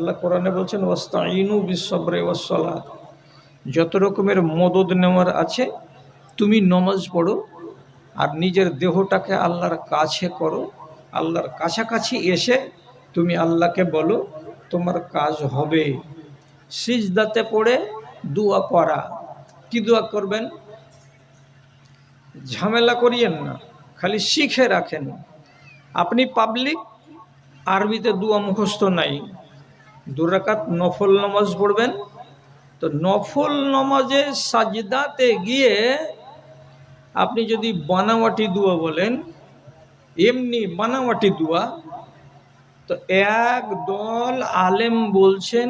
আল্লাহ কোরআনে বলছেন ওয়াস্তাইনু বিসবরে ওয়াসলা যত রকমের মদদ নেওয়ার আছে, তুমি নমাজ পড়ো আর নিজের দেহটাকে আল্লাহর কাছে করো। আল্লাহর কাছাকাছি এসে তুমি আল্লাহকে বলো, তোমার কাজ হবে। সিজদাতে পড়ে দোয়া করা। কি দোয়া করবেন? ঝামেলা করিয়েন না, খালি শিখে রাখেন। আপনি পাবলিক, আরবিতে দুয়া মুখস্থ নাই। দুরাকাত নফল নামাজ পড়বেন। তো নফল নামাজে সাজদাতে গিয়ে আপনি যদি বানাওয়াটি দুয়া বলেন, এমনি বানাওয়াটি দুয়া, তো এক দল আলেম বলছেন,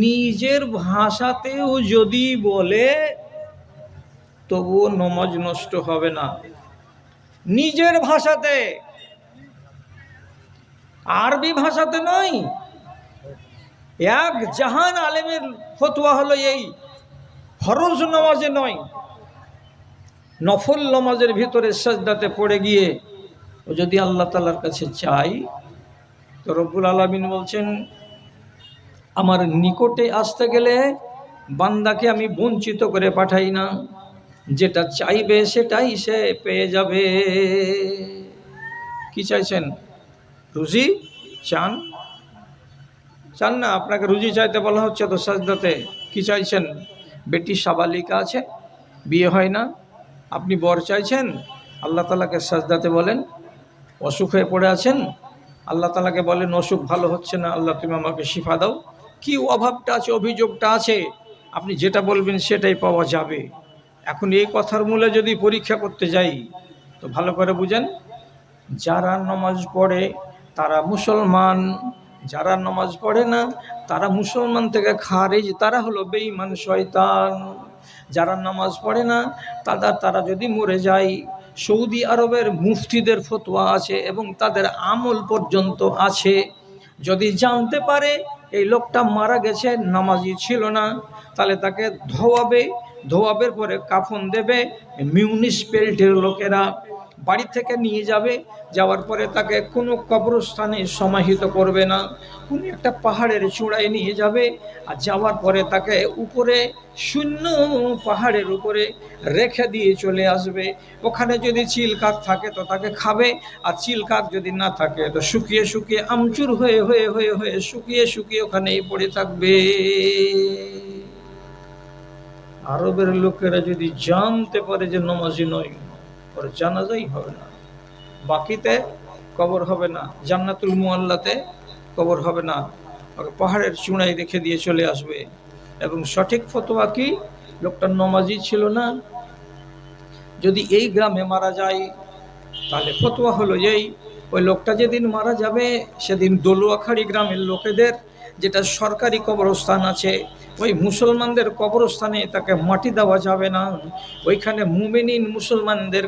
নিজের ভাষাতেও যদি বলে, তবুও নমাজ নষ্ট হবে না। নিজের ভাষাতে। আরবি ভাষাতে নয় এক জাহান আলেমের ফতোয়া হলো এই ফরজ নামাজে নয়। নফল নামাজের ভিতরে সাজদাতে পড়ে গিয়ে ও যদি আল্লাহ তালার কাছে চাই তো রব্বুল আলমিন বলছেন, আমার নিকটে আসতে গেলে বান্দাকে আমি বঞ্চিত করে পাঠাই না। যেটা চাইবে সেটাই সে পেয়ে যাবে। কি চাইছেন? রুজি? চান? চান না, আপনাকে রুজি চাইতে বলা হচ্ছে তো সাজদাতে। কি চাইছেন? বেটি সাবালিকা আছে, বিয়ে হয় না। আপনি বর চাইছেন, আল্লাহ তালাকে সাজদাতে বলেন, অসুখ হয়ে পড়ে আছেন, আল্লাহ তালাকে বলেন, অসুখ ভালো হচ্ছে না, আল্লাহ তুমি আমাকে শিফা দাও। কি অভাবটা আছে, অভিযোগটা আছে? আপনি যেটা বলবেন সেটাই পাওয়া যাবে। এখন এই কথার মূলে যদি পরীক্ষা করতে যাই, তো ভালো করে বুঝেন, যারা নমাজ পড়ে তারা মুসলমান যারা নমাজ পড়ে না, তারা মুসলমান থেকে খারেজ, তারা হলো বেঈমান শয়তান। যারা নামাজ পড়ে না তারা তারা যদি মরে যায়, সৌদি আরবের মুফতিদের ফতোয়া আছে এবং তাদের আমল পর্যন্ত আছে। যদি জানতে পারে, এই লোকটা মারা গেছে, নামাজি ছিল না, তাহলে তাকে ধোয়াবে, ধোয়াবের পরে কাফন দেবে, মিউনিসিপ্যালিটির লোকেরা বাড়ি থেকে নিয়ে যাবে, যাওয়ার পরে তাকে কোনো কবরস্থানে সমাহিত করবে না। কোনো একটা পাহাড়ের চূড়ায় নিয়ে যাবে আর যাওয়ার পরে তাকে উপরে, শূন্য পাহাড়ের উপরে রেখে দিয়ে চলে আসবে। ওখানে যদি চিল কাক থাকে তো তাকে খাবে, আর চিল কাক যদি না থাকে তো শুকিয়ে শুকিয়ে আমচুর হয়ে হয়ে হয়ে হয়ে শুকিয়ে শুকিয়ে ওখানেই পড়ে থাকবে। আরবের লোকেরা যদি জানতে পারে যে নমাজি নয় ওর জানাজাই হবে না। বাকিতে কবর হবে না। জান্নাতুল মুআল্লাতে কবর হবে না। ওকে পাহাড়ের চূড়ায় রেখে দিয়ে চলে আসবে। এবং সঠিক ফতোয়া কি? লোকটা নমাজি ছিল না। যদি এই গ্রামে মারা যায়, তাহলে ফতোয়া হলো এই ওই লোকটা যেদিন মারা যাবে, সেদিন দলুয়াখাড়ি গ্রামের লোকেদের, যেটা সরকারি কবরস্থান আছে ওই মুসলমানদের কবরস্থানে তাকে মাটি দেওয়া যাবে না। ওইখানে মুমিনিন মুসলমানদের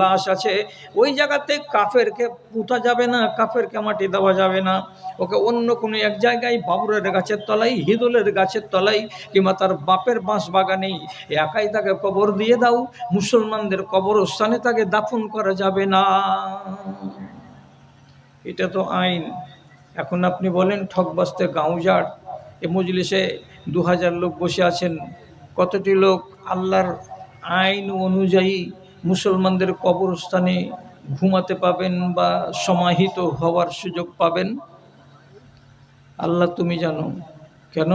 লাশ আছে। ওই জায়গাতে কাফেরকে পুঁতা যাবে না, কাফেরকে মাটি দেওয়া যাবে না। ওকে অন্য কোনো এক জায়গায় বাবুরের গাছের তলায়, হিদুলের গাছের তলায় কিংবা তার বাপের বাঁশ বাগানেই একাই তাকে কবর দিয়ে দাও। মুসলমানদের কবরস্থানে তাকে দাফন করা যাবে না। এটা তো আইন। এখন আপনি বলেন ঠকবাস্তে গাঁওজার এ মজলিসে দু হাজার লোক বসে আছেন। কতটি লোক আল্লাহর আইন অনুযায়ী মুসলমানদের কবরস্থানে ঘুমাতে পাবেন বা সমাহিত হওয়ার সুযোগ পাবেন? আল্লাহ তুমি জানো। কেন?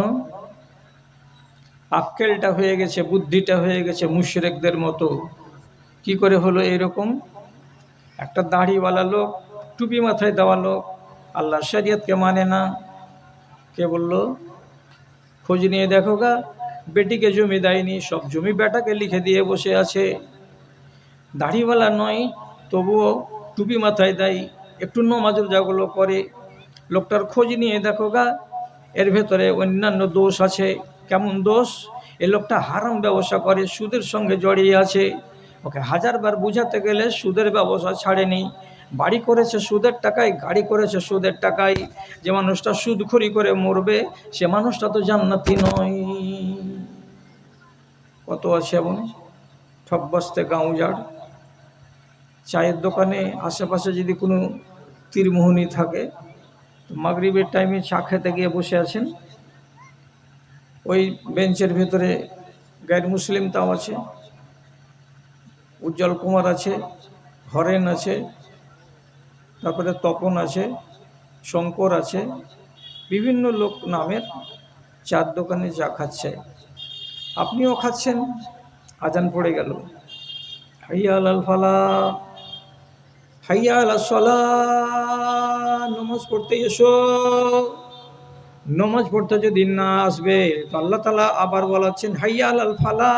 আক্কেলটা হয়ে গেছে, বুদ্ধিটা হয়ে গেছে মুশরেকদের মতো। কি করে হলো এরকম? একটা দাড়িওয়ালা লোক, টুপি মাথায় দেওয়া লোক, আল্লাহ শরিয়তকে মানে না। কে বলল? খোঁজ নিয়ে দেখো গা, বেটিকে জমি দেয়নি, সব জমি বেটাকে লিখে দিয়ে বসে আছে। দাড়িওয়ালা নয়, তবুও টুপি মাথায় দেয়, একটু নমাজুল যাগুলো করে লোকটার খোঁজ নিয়ে দেখো গা, এর ভেতরে অন্যান্য দোষ আছে। কেমন দোষ? এ লোকটা হারাম ব্যবসা করে, সুদের সঙ্গে জড়িয়ে আছে। ওকে হাজারবার বুঝাতে গেলে সুদের ব্যবসা ছাড়েনি। বাড়ি করেছে সুদের টাকায়, গাড়ি করেছে সুদের টাকায়, যে মানুষটা সুদখড়ি করে মরবে, সে মানুষটা তো জান্নাতি নয়। কত আছে এমন? ঠকবস্তে গাঁওজার। চায়ের দোকানে আশেপাশে যদি কোনো তীরমোহনী থাকে মাগরিবের টাইমে চা খেতে গিয়ে বসে আছেন। ওই বেঞ্চের ভেতরে গাইড মুসলিম তাও আছে, উজ্জ্বল কুমার আছে, হরেন আছে তারপরে তপন আছে, শঙ্কর আছে, বিভিন্ন লোক নামের চার দোকানে চা খাচ্ছে। আপনিও খাচ্ছেন? আজান পড়ে গেল। হাইয়া আল ফালা হাইয়া আল সলা, নমাজ পড়তে এসো। নমাজ পড়তে যদি না আসবে, তো আল্লাহ তালা আবার বলাচ্ছেন হাইয়া আল ফালা,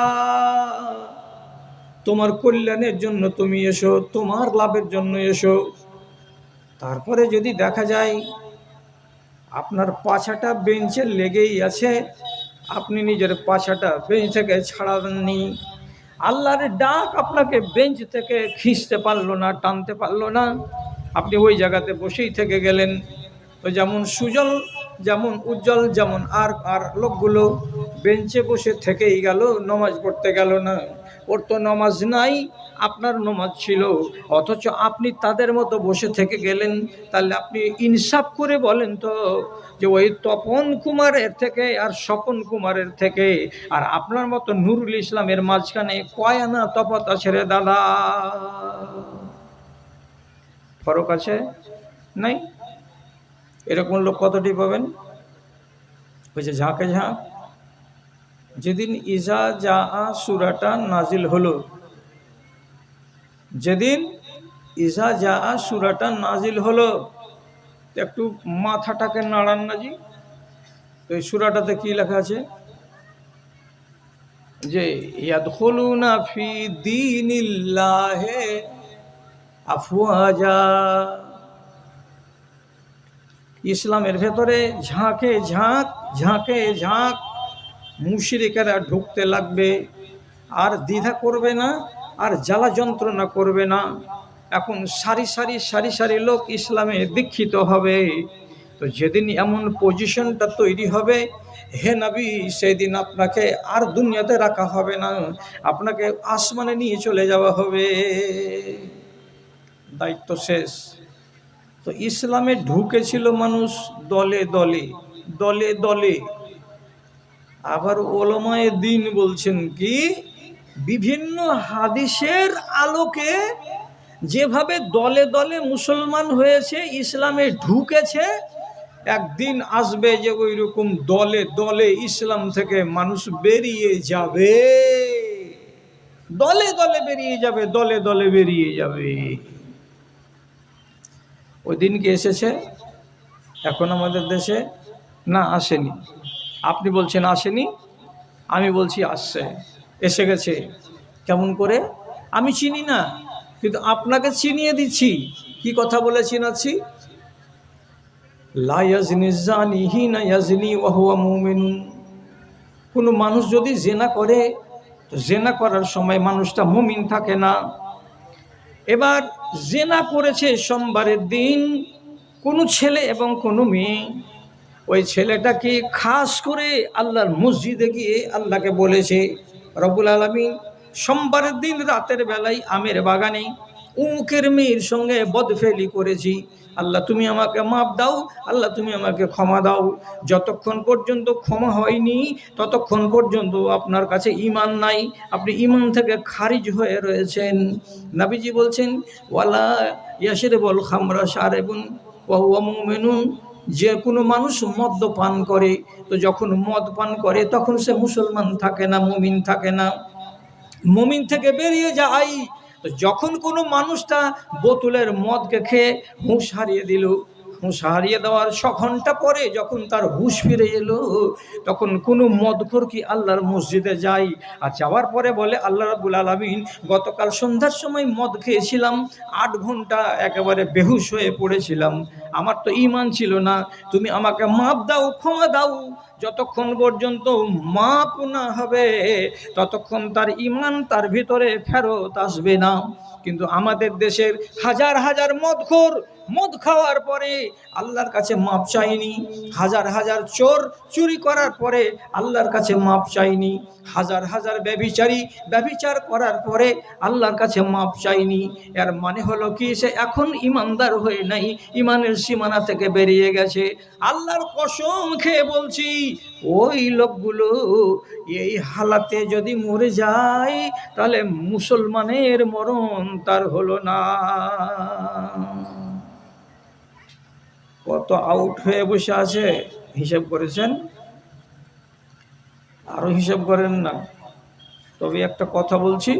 তোমার কল্যাণের জন্য তুমি এসো, তোমার লাভের জন্য এসো। তারপরে যদি দেখা যায় আপনার পাছাটা বেঞ্চে লেগেই আছে, আপনি নিজের পাছাটা বেঞ্চ থেকে ছাড়াননি। আল্লাহর ডাক আপনাকে বেঞ্চ থেকে খিঁচতে পারল না, টানতে পারল না। আপনি ওই জায়গাতে বসেই থেকে গেলেন। তো যেমন সুজল যেমন উজ্জ্বল যেমন আর আর লোকগুলো বেঞ্চে বসে থেকেই গেল, নমাজ পড়তে গেল না। ওর তো নমাজ নাই, আপনার নমাজ ছিল। অথচ আপনি তাদের মতো বসে থেকে গেলেন, তাহলে আপনি ইনসাফ করে বলেন তো যে ওই তপন কুমারের থেকে আর স্বপন কুমারের থেকে। আর আপনার মতো নুরুল ইসলামের মাঝখানে কয়ানা তফাত আছে রে দাদা। ফরক আছে? নাই? এরকম লোক কতটি পাবেন? যে ঝাঁকে ঝাঁক যেদিন ইজা যা সুরাটা নাজিল হলো, যেদিন ইজা যা সুরাটা নাজিল হলো একটু মাথাটাকে নাড়ান না জি। তো এই সুরাটাতে কি লেখা আছে? যে, ইয়াদখুলুনা ফি দীনিল্লাহে আফওয়াজা। ইসলামের ভেতরে ঝাঁকে ঝাঁক ঝাঁকে ঝাঁক, মুশরিকেরা ঢুকতে লাগবে। আর দ্বিধা করবে না, আর জ্বালা যন্ত্রণা করবে না। এখন সারি সারি সারি সারি লোক ইসলামে দীক্ষিত হবে। তো যেদিন এমন পজিশনটা তৈরি হবে, হে নবী, সেদিন আপনাকে আর দুনিয়াতে রাখা হবে না। আপনাকে আসমানে নিয়ে চলে যাওয়া হবে। দায়িত্ব শেষ। তো ইসলামে ঢুকেছিল মানুষ দলে দলে দলে দলে। আবার ওলমায়ে দিন বলছেন কি, বিভিন্ন হাদিসের আলোকে যেভাবে দলে দলে মুসলমান হয়েছে, ইসলামে ঢুকেছে, একদিন আসবে যে ওই রকম দলে দলে ইসলাম থেকে মানুষ বেরিয়ে যাবে। দলে দলে বেরিয়ে যাবে, দলে দলে বেরিয়ে যাবে। ওই দিন কি এসেছে, এখন আমাদের দেশে না আসেনি। আপনি বলছেন আসেনি, আমি বলছি আসছে। এসে গেছে, কেমন করে? আমি চিনি না, কিন্তু আপনাকে চিনিয়ে দিচ্ছি। কি কথা বলে চিনাচ্ছি? কোনো মানুষ যদি জেনা করে জেনা করার সময় মানুষটা মুমিন থাকে না। এবার জেনা করেছে সোমবারের দিন কোনো ছেলে এবং কোনো মেয়ে। ওই ছেলেটাকে খাস করে আল্লাহর মসজিদে গিয়ে আল্লাহকে বলেছে রবুল আলমিন, সোমবারের দিন রাতের বেলায় আমের বাগানে উমুকের মেয়ের সঙ্গে বদফেলি করেছি। আল্লাহ তুমি আমাকে মাপ দাও, আল্লাহ তুমি আমাকে ক্ষমা দাও। যতক্ষণ পর্যন্ত ক্ষমা হয়নি, ততক্ষণ পর্যন্ত আপনার কাছে ইমান নাই। আপনি ইমান থেকে খারিজ হয়ে রয়েছেন। নাবিজি বলছেন, ওয়ালা ইয়াসির বল খামরা সারেবুন ওয়াহুয়া মুমেনুন। যে কোনো মানুষ মদ্য পান করে, তো যখন মদ পান করে, তখন সে মুসলমান থাকে না, মুমিন থাকে না। মুমিন থেকে বেরিয়ে যায় তো যখন কোনো মানুষটা বোতলের মদকে খেয়ে হুঁশ হারিয়ে দিল হুঁশ হারিয়ে দেওয়ার ছ ঘণ্টা পরে যখন তার হুশ ফিরে এলো, তখন কোনো মদখোর কি আল্লাহর মসজিদে যাই আর যাওয়ার পরে বলে, আল্লাহ রাবুল আলমিন, গতকাল সন্ধ্যার সময় মদ খেয়েছিলাম, আট ঘণ্টা একেবারে বেহুশ হয়ে পড়েছিলাম। আমার তো ইমান ছিল না, তুমি আমাকে মাপ দাও, ক্ষমা দাও। যতক্ষণ পর্যন্ত মাপ না হবে, ততক্ষণ তার ইমান তার ভিতরে ফেরত আসবে না। কিন্তু আমাদের দেশের হাজার হাজার মদখোর মদ খাওয়ার পরে আল্লাহর কাছে মাপ চাইনি। হাজার হাজার চোর চুরি করার পরে আল্লাহর কাছে মাপ চাইনি। হাজার হাজার ব্যভিচারী ব্যভিচার করার পরে আল্লাহর কাছে মাপ চাইনি। এর মানে হলো কি? সে এখন ইমানদার হয়ে নাই, ইমানের সীমানা থেকে বেরিয়ে গেছে। আল্লাহর কসম খেয়ে বলছি, ওই লোকগুলো এই হালাতে যদি মরে যায়, তাহলে মুসলমানের মরণ তার হলো না। কত আউট হয়ে বসে আছে, হিসাব করেছেন? আরও হিসাব করেন না। তবে একটা কথা বলছি,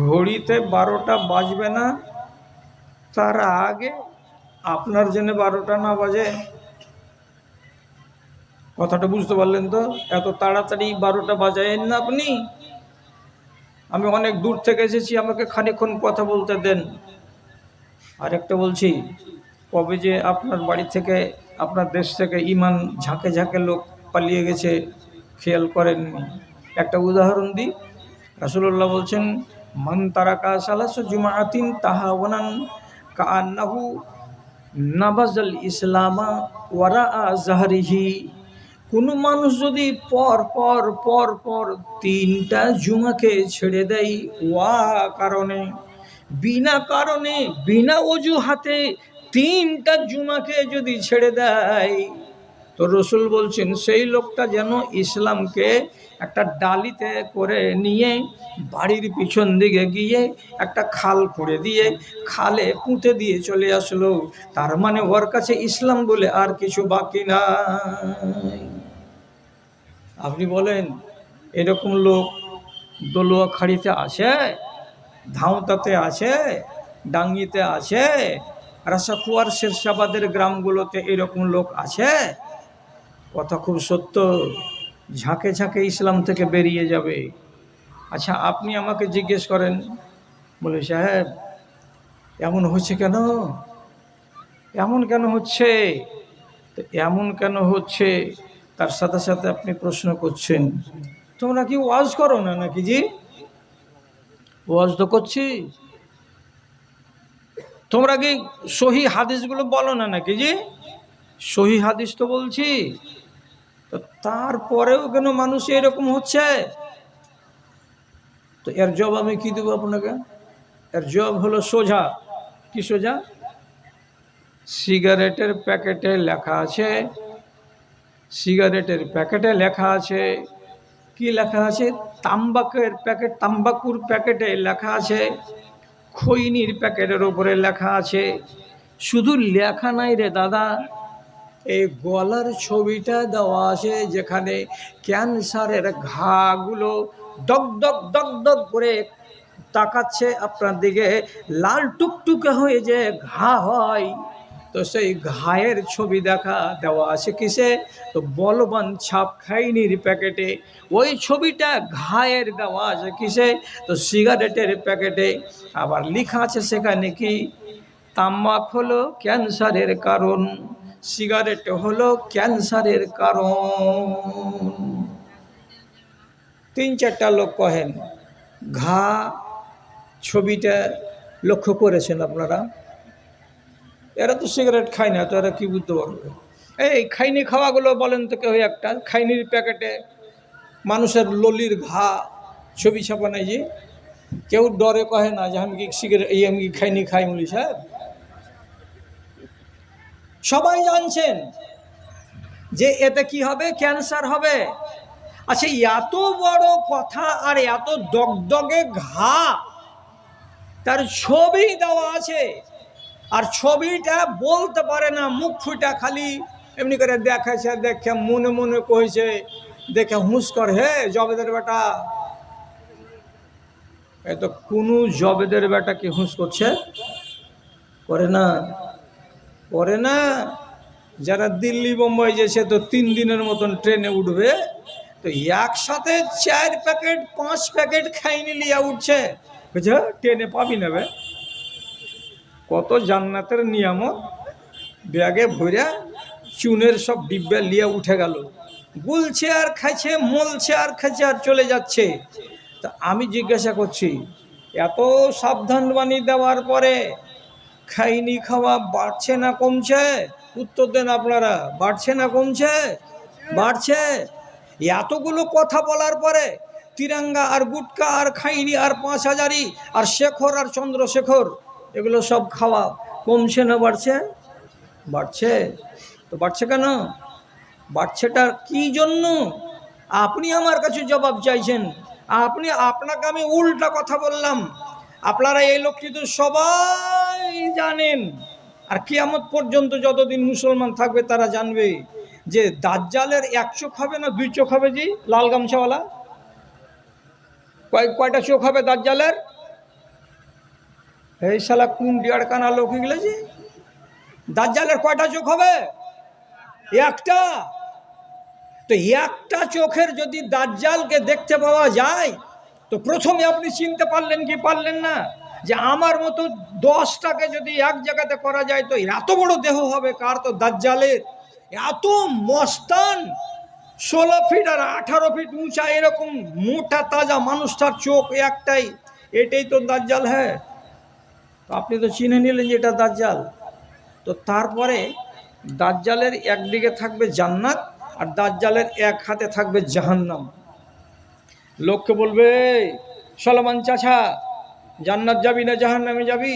ঘড়িতে বারোটা বাজবে না, তার আগে আপনার জন্য বারোটা না বাজে? কথাটা বুঝতে পারলেন তো? এত তাড়াতাড়ি বারোটা বাজায়েন না আপনি? আমি অনেক দূর থেকে এসেছি, আমাকে খানিক্ষণ কথা বলতে দেন। আরেকটা বলছি কবে যে আপনার বাড়ি থেকে, আপনার দেশ থেকে ইমান ঝাঁকে ঝাঁকে লোক পালিয়ে গেছে, খেয়াল করেননি। একটা উদাহরণ দিই। রাসুল্লাহ বলছেন, মান তারাকা সালাস জুমাতিন তাহাওয়ানান কান্নাহু নাবাজাল ইসলামা ওয়ারা জাহারিহি। কোনো মানুষ যদি পর পর পর পর তিনটা জুমাকে ছেড়ে দেয়, ওয়া কারণে, বিনা কারণে, বিনা অজুহাতে তিনটা জুমাকে যদি ছেড়ে দেয়, তো রসুল বলছেন, সেই লোকটা যেন ইসলামকে একটা ডালিতে করে নিয়ে বাড়ির পিছন দিকে গিয়ে একটা খাল করে দিয়ে খালে পুঁতে দিয়ে চলে আসলো। তার মানে ওর কাছে ইসলাম বলে আর কিছু বাকি নাই। আপনি বলেন, এরকম লোক দলুয়া খাড়িতে আছে ধাউতাতে আছে ডাঙ্গিতে আছে রাসাখুয়ার শেরশাবাদের গ্রামগুলোতে এরকম লোক আছে? কথা খুব সত্য। ঝাঁকে ঝাঁকে ইসলাম থেকে বেরিয়ে যাবে। আচ্ছা আপনি আমাকে জিজ্ঞেস করেন, বলে, সাহেব, এমন হচ্ছে কেন? এমন কেন হচ্ছে? তো এমন কেন হচ্ছে? তার সাথে সাথে আপনি প্রশ্ন করছেন, তোমরা কি ওয়াজ করো না নাকি জি? ওয়াজ তো করছি। তোমরা কি সহি হাদিসগুলো বলো না নাকি জি? সহি হাদিস তো বলছি। তো তারপরেও কেন মানুষ এরকম হচ্ছে? তো এর জব আমি কি দেবো আপনাকে? এর জব হলো সোজা। কি সোজা? সিগারেটের প্যাকেটে লেখা আছে। সিগারেটের প্যাকেটে লেখা আছে। কি লেখা আছে? তাম্বাকের প্যাকেট, তাম্বাকুর প্যাকেটে লেখা আছে। খৈনির প্যাকেটের ওপরে লেখা আছে, শুধু লেখা নাই রে দাদা, এই গলার ছবিটা দেওয়া আছে যেখানে ক্যান্সারের ঘাগুলো দগ দগ দগ দগ করে তাকাচ্ছে আপনার দিকে, লাল টুকটুকে হয়ে যে ঘা হয়। তো সেই ঘায়ের ছবি দেখা দেওয়া আছে কিসে? তো বলবান ছাপ খাইনির প্যাকেটে। ওই ছবিটা ঘায়ের দেওয়া আছে কিসে? তো সিগারেটের প্যাকেটে। আবার লেখা আছে সেখানে কি? তামাক হলো ক্যান্সারের কারণ। সিগারেট হলো ক্যান্সারের কারণ। তিন চারটা লোক কহেন। ঘা ছবিটা লক্ষ্য করেছেন আপনারা? এরা তো সিগারেট খায় না, তো এরা কী বুঝতে পারবে? এই খাইনি খাওয়াগুলো বলেন তো কেউ একটা, খাইনির প্যাকেটে মানুষের ললির ঘা, ছবি ছাপা নাই যে? কেউ ডরে কহে না যে, আমি কি সিগারেট, এই আমি কি খাইনি, খাই মুলি সাহেব? সবাই জানছেন যে এতে কি হবে? ক্যান্সার হবে। আচ্ছা এত বড় কথা আর এত দগদগে ঘা, তার ছবি দেওয়া আছে। আর ছবিটা বলতে পারে না, মুখ ফুটা খালি। এমনি করে দেখাছে দেখে মনে মনে কইছে, দেখে হুঁস কর, হে, জবেদের বেটা। এ তো কোনো জবেদের বেটা কি হুঁস করছে? করে না করে না। যারা দিল্লি, বোম্বাই যেছে তো তিন দিনের মতন ট্রেনে উঠবে। তো একসাথে চার প্যাকেট, পাঁচ প্যাকেট খাইনি লিয়া উঠছে। বুঝছ ট্রেনে পাবি নেবে কত জান্নাতের নিয়ামত? ব্যাগে ভরে চুনের সব ডিব্বা লিয়ে উঠে গেল। গুলছে আর খাইছে, মলছে আর খাইছে আর চলে যাচ্ছে। তা আমি জিজ্ঞাসা করছি, এত সাবধান বাণী দেওয়ার পরে খাইনি খাওয়া বাড়ছে না কমছে? উত্তর দেন আপনারা, বাড়ছে না কমছে? বাড়ছে। এতগুলো কথা বলার পরে তিরঙ্গা আর গুটকা আর খাইনি আর পাঁচ হাজারি আর শেখর আর চন্দ্রশেখর এগুলো সব খাওয়া কমছে না বাড়ছে। বাড়ছে? তো বাড়ছে কেন? বাচ্চাটার কি জন্য? আপনি আমার কাছে জবাব চাইছেন। আপনি, আপনাকে আমি উল্টা কথা বললাম। আপনারা এই লোকটি তো সবাই জানেন। আর কিয়ামত পর্যন্ত যতদিন মুসলমান থাকবে তারা জানবে যে দাজ্জালের এক চোখ হবে না দুই চোখ হবে জি? লাল গামছাওয়ালা? কয়, কয়টা চোখ হবে দাজ্জালের? এই শালা কোন ডিয়ার কানা লোক এগুলো জি দাজ্জালের কয়টা চোখ হবে? একটা। তো একটা চোখের যদি দাজ্জালকে দেখতে পাওয়া যায়, তো প্রথমে আপনি চিনতে পারলেন কি পারলেন না? যে আমার মতো দশটাকে যদি এক জায়গাতে করা যায়, তো এত বড় দেহ হবে কার? তো দাজ্জালের। এত মস্তান, ষোলো ফিট আর আঠারো ফিট উঁচা এরকম মোটা তাজা মানুষটার চোখ একটাই, এটাই তো দাজ্জাল হ্যাঁ? তো আপনি তো চিনে নিলেন যে এটা দাজ্জাল। তো তারপরে দাজ্জালের একদিকে থাকবে জান্নাত আর দাজ্জালের এক হাতে থাকবে জাহান্নাম। লোককে বলবে সলমান চাচা, জান্নাত যাবি না জাহান্নামে যাবি?